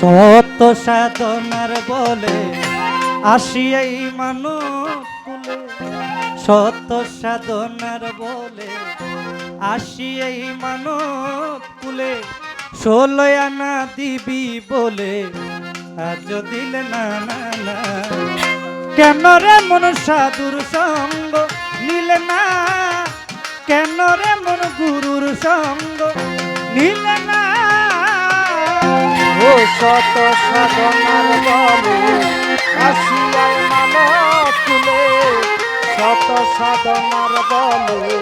সত্য সাধনার বলে আসি এই মানব কুলে সত্য সাধনার বলে আসি এই মানব কুলে ষোলো আনা দিবি বলে আজ দিলে না না না। কেন রে মন সাধুর সঙ্গ নিলে না? কেন রে মন গুরুর সঙ্গ নিলে না? ও শত সাধনার বলে আসিয়াই মানব তুলে শত সাধনার বলে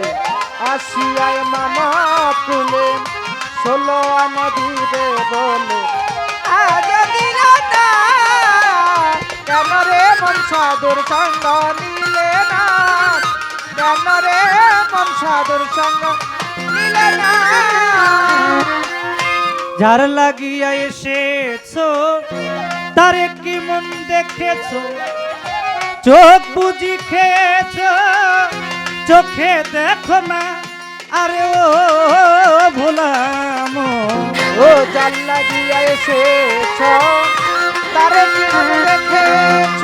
আসিয়াই মানব তুলে ষোলো আনা দিবে বলে আজ দিল না কেন রে মন সাধুর সঙ্গ নিলে না কেন রে সঙ্গ নিলে না যার লাগিয়া এসেছ, তারে কি মন দেখেছ? চোখ বুঝি খেয়েছো, চোখে দেখো না, আরে ও ভোলাম। ও জাল লাগিয়া এসেছ, তারে কি মন দেখেছ?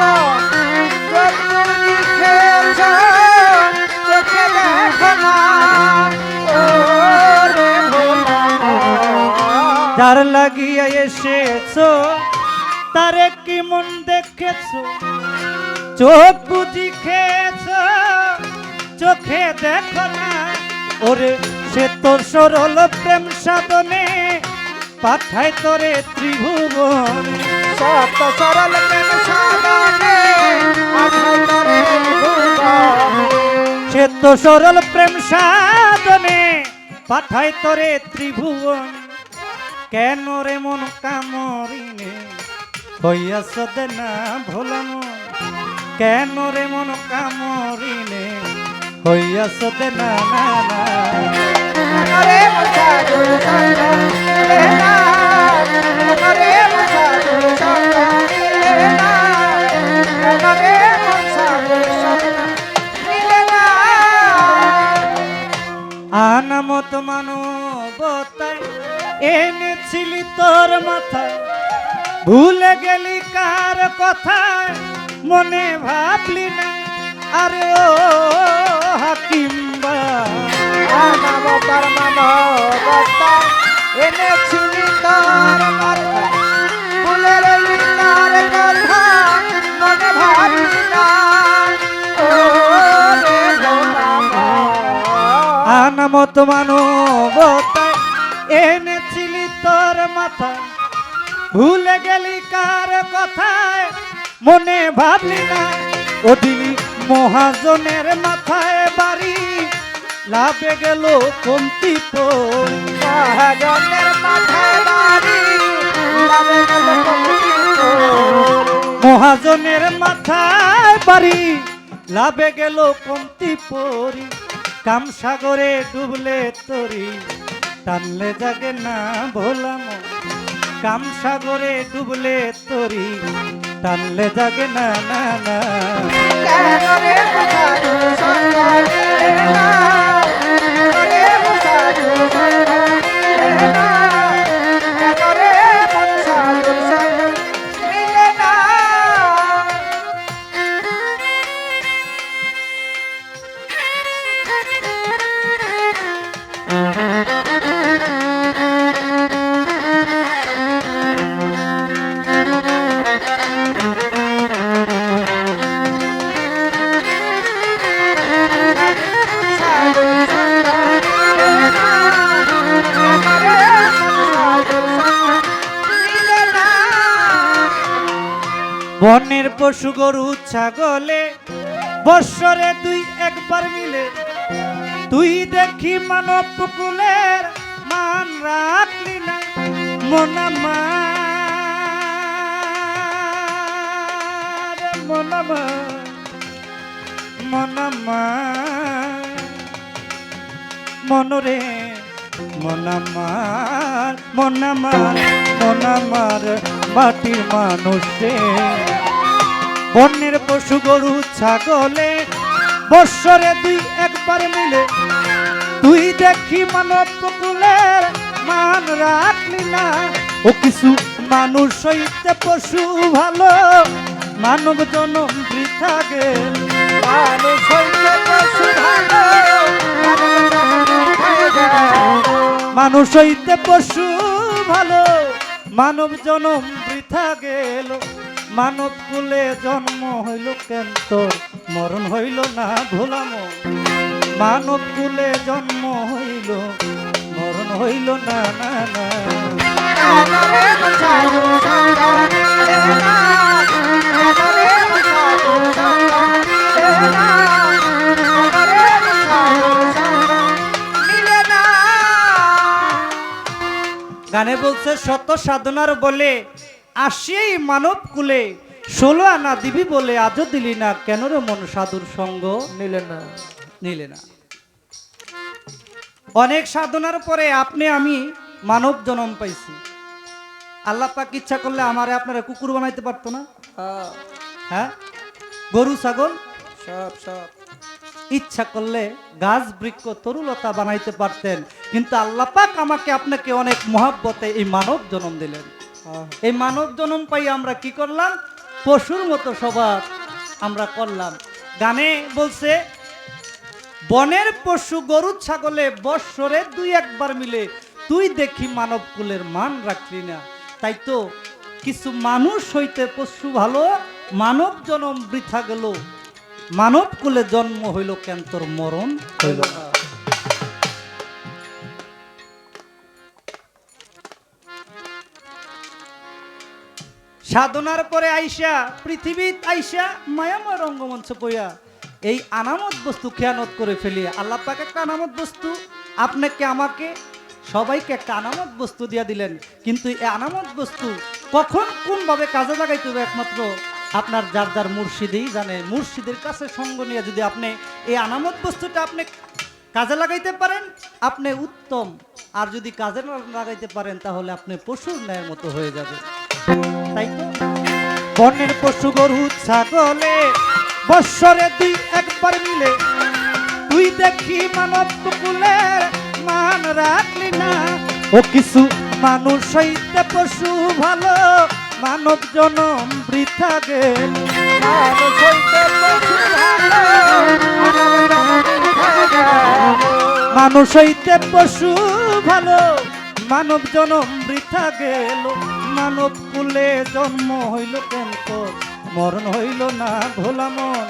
লাগিয়া এসেছ। তারে কি মন দেখেছ? চোখ বুঝি খেয়েছো। চোখে দেখো না। ওরে সে তোর সরল প্রেম সাধনে পাঠায় তোরে ত্রিভুবন। সত সরল প্রেম সাধনে। সে তো সরল প্রেম সাধনে পাঠায় তোরে ত্রিভুবন। কেন রে মন কামরিনে হইয়াছ দে না ভোলাম। কেন রে মন কামরিনে হইয়াছ দে না না। না মশাদুর সঙ্গ নিলে না মশাদুর সঙ্গ নিলে না। আনামত মানবতায় এনেছিলি তোর মাথায়। ভুলে গেলি কার কথা মনে ভাবলি না। আরে ও হাকিম্বা এনেছিলি তার কথা ভুলে রইলি তার কথা মনে ভাবলি না। আনামত মানবতায় এনেছিলি মাথায় ভুলে গেলি কার কথায়? মনে ভাবলি না? ওদিনি মহাজনের মাথায় বাড়ি লাভে গেল কমতি মহাজনের মাথায় বাড়ি মহাজনের মাথায় বাড়ি লাভে গেল কমতি পরি। কামসাগরে ডুবলে তরি। টানলে জাগে না ভোলাম কামসাগরে ডুবলে তরি। টানলে জাগে না না না। বনের পশু গরু, ছাগলে, বৎসরে দুই একবার মিলে। তুই দেখি মানব পুকুলের মান রাখলি না মনামার মনামার মনামার মনরে মনামার মনামার মনামার মাটির মানুষে। পশু গরু, ছাগলে। বৎসরে দুই একবার মিলে। তুই দেখি মানব কুলের মান রাখলি না। ও কিছু মানুষ হইতে পশু ভালো। মানব জনম বৃথা গেল। মানুষ হইতে পশু ভালো। মানুষ হইতে পশু ভালো। মানব জনম বৃথা গেল। মানব কুলে জন্ম হইল কেন তোর? মরণ হইল না ভোলাম। মানব কুলে জন্ম হইল, মরণ হইল না না না। গানে বলছে, শত সাধনার বলে আসিই মানব কুলে। ষোলো আনা দিবি বলে আজও দিলি না। কেন রে মন সাধুর সঙ্গ? নিলে না। নিলে না। অনেক সাধনার পরে আপনি আমি মানব জনম পাইছি। আল্লাহ পাক ইচ্ছা করলে আমারে আপনারা কুকুর বানাইতে পারতো না? হ্যাঁ, হ্যাঁ? গরু ছাগল? সব সব। ইচ্ছা করলে গাছ বৃক্ষ তরুলতা বানাইতে পারতেন। কিন্তু আল্লাহ পাক আমাকে আপনাকে অনেক মহাব্বতে এই মানব জনম দিলেন। এই মানব জনম পাই আমরা কি করলাম? পশুর মতো স্বভাব আমরা করলাম। গানে বলছে, বনের পশু গরু ছাগলে বৎসরে দুই একবার মিলে, তুই দেখি মানব কুলের মান রাখলি না। তাই তো কিছু মানুষ হইতে পশু ভালো, মানব জনম বৃথা গেল। মানব কুলে জন্ম হইল কেন তোর মরণ? হইল না। সাধনার পরে আইসা, পৃথিবীত আইসা মায়াময় রঙ্গমঞ্চ পইয়া এই আনামত বস্তু খেয়ানত করে ফেলি আল্লাহ পাক একটা আনামত বস্তু, আপনাকে, আমাকে, সবাইকে একটা আনামত বস্তু দিয়া দিলেন। কিন্তু এই আনামত বস্তু কখন, কোনভাবে কাজে লাগাইতে হবে একমাত্র আপনার যার যার মুর্শিদেই জানে। মুর্শিদের কাছে সঙ্গ নিয়ে যদি আপনি এই আনামত বস্তুটা আপনি কাজে লাগাইতে পারেন, আপনি উত্তম। আর যদি কাজে লাগাইতে পারেন, তাহলে আপনি পশুর ন্যায়ের মতো হয়ে যাবে তাই তো? বনের পশু গরু ছাগলে বৎসরে দুই একবার মিলে। তুই দেখি মানব কুকুলে মান রাখলি না। ও কিছু মানুষ হইতে পশু ভালো মানব জনম বৃথা গেল। মানুষ হইতে পশু ভালো মানুষ হইতে পশু ভালো মানব জনম বৃথা গেল। মানব কুলে জন্ম হইল কেন মরণ হইল না ভোলা মন।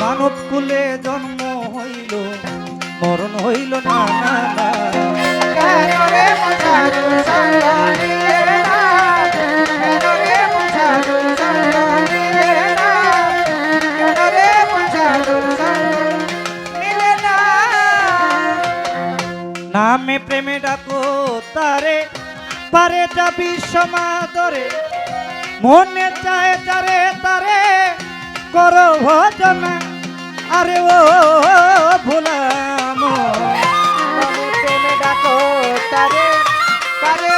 মানব কুলে জন্ম হইল মরণ হইল না না না? নামে প্রেমে ডাকো তারে পারে যাবি সমাদরে মনে চায় তারে তারে কর ভজনা। আরে ও ভুলাম। ডাকো তারে পারে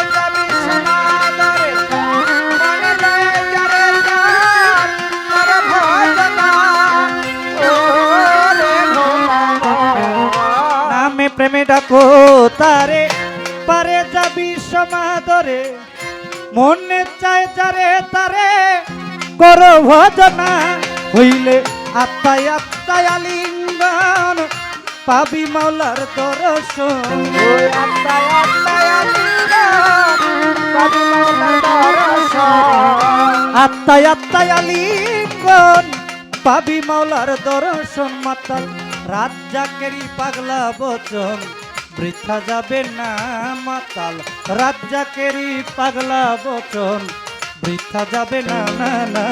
মনে চায় তারে তারে কর ভজনা হইলে আত্মায় আত্মায় আলিঙ্গন। পাবি মাওলার দর্শন। ওই আত্মায় আত্মায় আলিঙ্গন। পাবি মাওলার দর্শন। আত্মায় আত্মায় আলিঙ্গন। পাবি মাওলার দর্শন মাতাল। রাজ্জাকেরই পাগলা বচন। বৃথা যাবে না মাতাল। রাজ্জাকেরই পাগলা বচন। বৃথা যাবে না না না।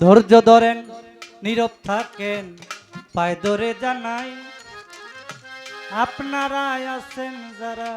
ধৈর্য ধরেন, নীরব থাকেন, পায় ধরে জানাই আপনারা আছেন যারা